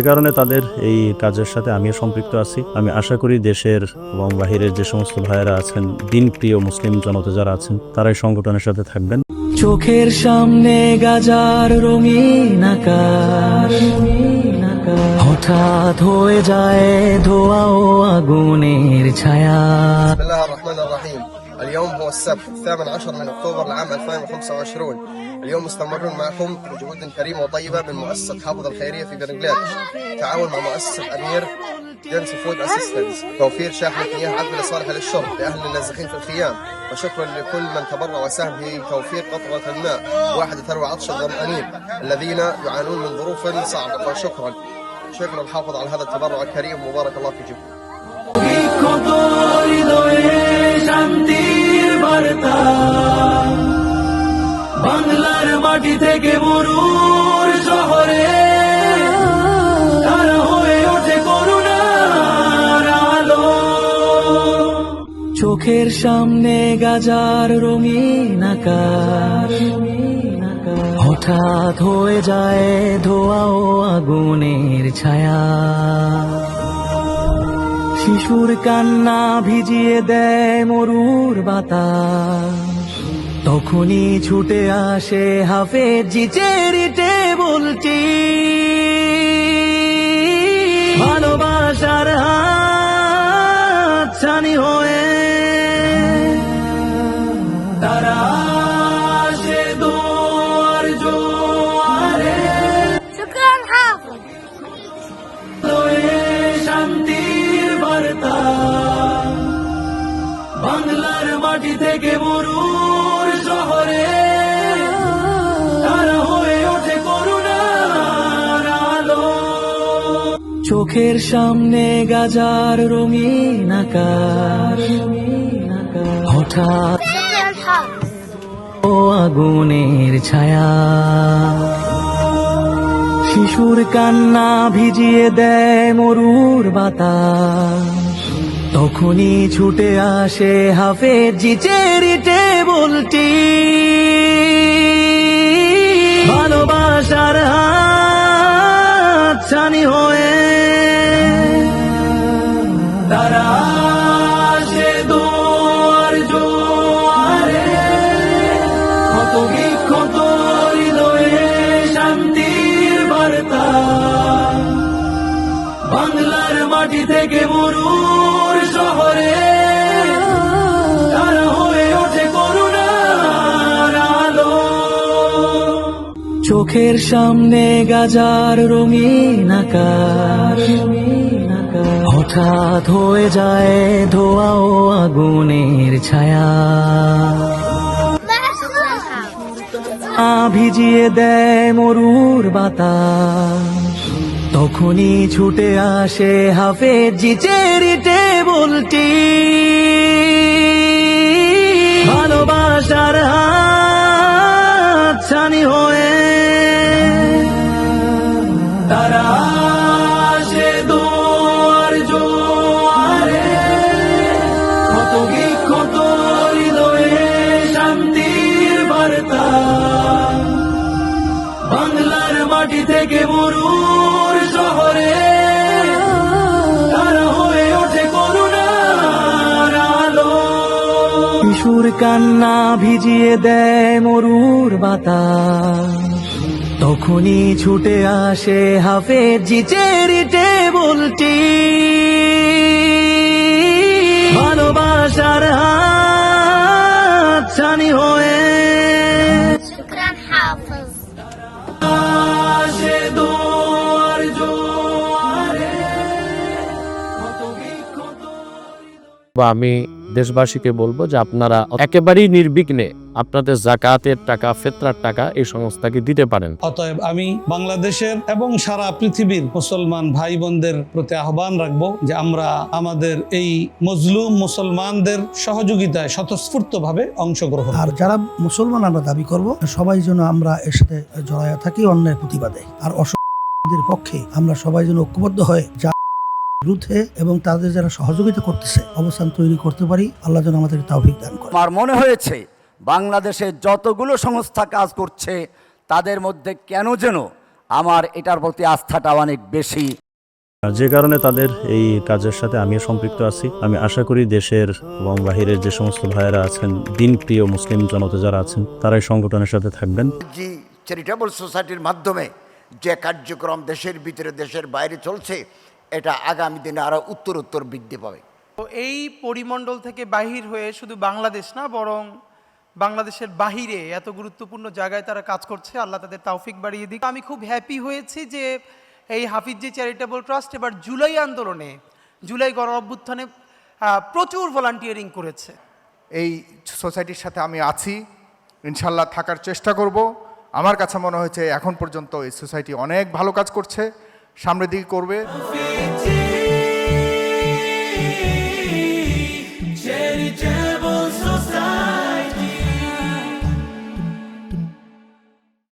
সে কারণে তাদের এই কাজের সাথে আমিও সম্পৃক্ত আছি। আমি আশা করি দেশের এবং বাহিরের যে সমস্ত ভাইয়েরা আছেন দিন প্রিয় মুসলিম জনতা যারা আছেন তারাই সংগঠনের সাথে থাকবেন। চোখের সামনে গাজার রঙিন আকাশ হঠাৎ হয়ে যায় ধোয়া ও আগুনের ছায়া। اليوم هو السبت الثامن عشر من أكتوبر لعام 2025 اليوم مستمرون معكم بجهود كريمة وطيبة من مؤسسة حافظ الخيرية في بنجلاديش تعاون مع مؤسسة أمير جنس فود اسيستنس توفير شاحنة مياه عذبة صالحة للشرب لأهل النازحين في الخيام وشكرا لكل من تبرع وساهم في توفير قطرة الماء. واحدة تروى عطش الظمأنين الذين يعانون من ظروف صعبة. فشكرا شكرا الحافظ على هذا التبرع الكريم. وبارك الله في فيكم বাংলার মাটি থেকে মরুর শহরে তারা হয়ে ওঠে করুণার আলো। চোখের সামনে গাজার রঙিন আকাশ। হঠাৎ হয়ে যায় ধোয়া ও আগুনের ছায়া। শিশুর কান্না ভিজিয়ে দেয় মরুর বাতাস। তখনই ছুটে আসে হাফে জিচেরিটে বলছি টেবলটি মাটি থেকে মরুর শহরে। হয়ে ওঠে করুণার আলো। চোখের সামনে গাজার রঙিন আকাশ। হঠাৎ ও আগুনের ছায়া। শিশুর কান্না ভিজিয়ে দেয় মরুর বাতাস। তখনই ছুটে আসে হাফেজ জি চেরি টেবলটি ভালোবাসার হাত ছানি হয়ে তারা কত হৃদয়ে শান্তির বার্তা। বাংলার মাটি থেকে মরুর চোখের সামনে গাজার রঙিন আকাশ। হঠাৎ হয়ে যায় ধোয়া ও আগুনের ছায়া। ভিজিয়ে দেয় মরুর বাতাস। তখনই ছুটে আসে হাফের জিচেরিটে বলটি থেকে মরুর শহরে, তারা হয়ে ওঠে করুণার আলো। কান্না ভিজিয়ে দেয় মরুর বাতাস। তখনই ছুটে আসে হাফেজ জি চেরি টেবলটি। ভালোবাসার বা আমি দেশবাসীকে বলব যে আপনারা একেবারেই নির্বিঘ্নে আপনাদের জাকাতের টাকা ফেতরার টাকা এই সংস্থাকে দিতে পারেন। অতএব আমি বাংলাদেশের এবং সারা পৃথিবীর মুসলমান ভাই বোনদের প্রতি আহ্বান রাখব যে আমরা আমাদের এই মজলুম মুসলমানদের সহযোগিতায় স্বতঃস্ফূর্তভাবে অংশগ্রহণ আর যারা মুসলমান আমরা দাবি করব সবাই যেন আমরা এর সাথে জড়াইয়া থাকি অন্যের প্রতিবাদে। আর অসহায়দের পক্ষে আমরা সবাই যেন ঐক্যবদ্ধ হয়ে যা বিরুদ্ধে এবং তাদের যারা সহযোগিতা করতেছে অবস্থান তৈরি করতে পারি আল্লাহ যেন আমাদের তাওফিক দান করে। আমার মনে হয়েছে বাংলাদেশে যতগুলো সংস্থা কাজ করছে তাদের মধ্যে কেন যেন আমার এটার প্রতি আস্থাটা অনেক বেশি। যে কারণে তাদের এই কাজের সাথে আমিও সম্পৃক্ত আছি। আমি আশা করি দেশের এবং বাহিরের যে সমস্ত ভাইয়েরা আছেন দিনপ্রিয় মুসলিম জনতা যারা আছেন তারাই সংগঠনের সাথে থাকবেন। জি চ্যারিটেবল সোসাইটির মাধ্যমে যে কার্যক্রম দেশের ভিতরে দেশের বাইরে চলছে এটা আগামী দিনে আরও উত্তর উত্তর বৃদ্ধি পাবে। তো এই পরিমণ্ডল থেকে বাহির হয়ে শুধু বাংলাদেশ না বরং বাংলাদেশের বাহিরে এত গুরুত্বপূর্ণ জায়গায় তারা কাজ করছে আল্লাহ তাদের তাওফিক বাড়িয়ে দিক। আমি খুব হ্যাপি হয়েছি যে এই হাফিজি চ্যারিটেবল ট্রাস্ট এবার জুলাই আন্দোলনে জুলাই গণ অভ্যুত্থানে প্রচুর ভলান্টিয়ারিং করেছে। এই সোসাইটির সাথে আমি আছি ইনশাল্লাহ থাকার চেষ্টা করব। আমার কাছে মনে হয়েছে এখন পর্যন্ত এই সোসাইটি অনেক ভালো কাজ করছে। সামনের দিকে করবে।